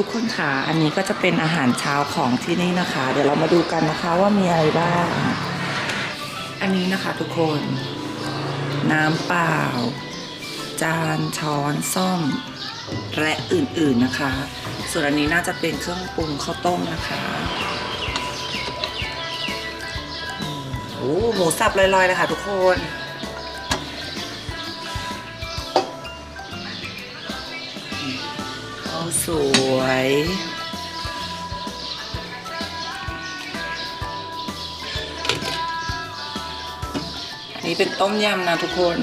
ุกคนค่ะอันนี้ก็จะเป็นอาหารเช้าของที่นี่นะคะ เดี๋ยวเรามาดูกันนะคะว่ามีอะไรบ้าง อันนี้นะคะทุกคน น้ำเปล่า จานช้อนซ่อม และอื่นๆนะคะ ส่วนอันนี้น่าจะเป็นเครื่องปรุงข้าวต้มนะคะอืมโอ้หมูสับลอยๆเลยค่ะทุกคน สวย อันนี้เป็นต้มยำนะทุกคน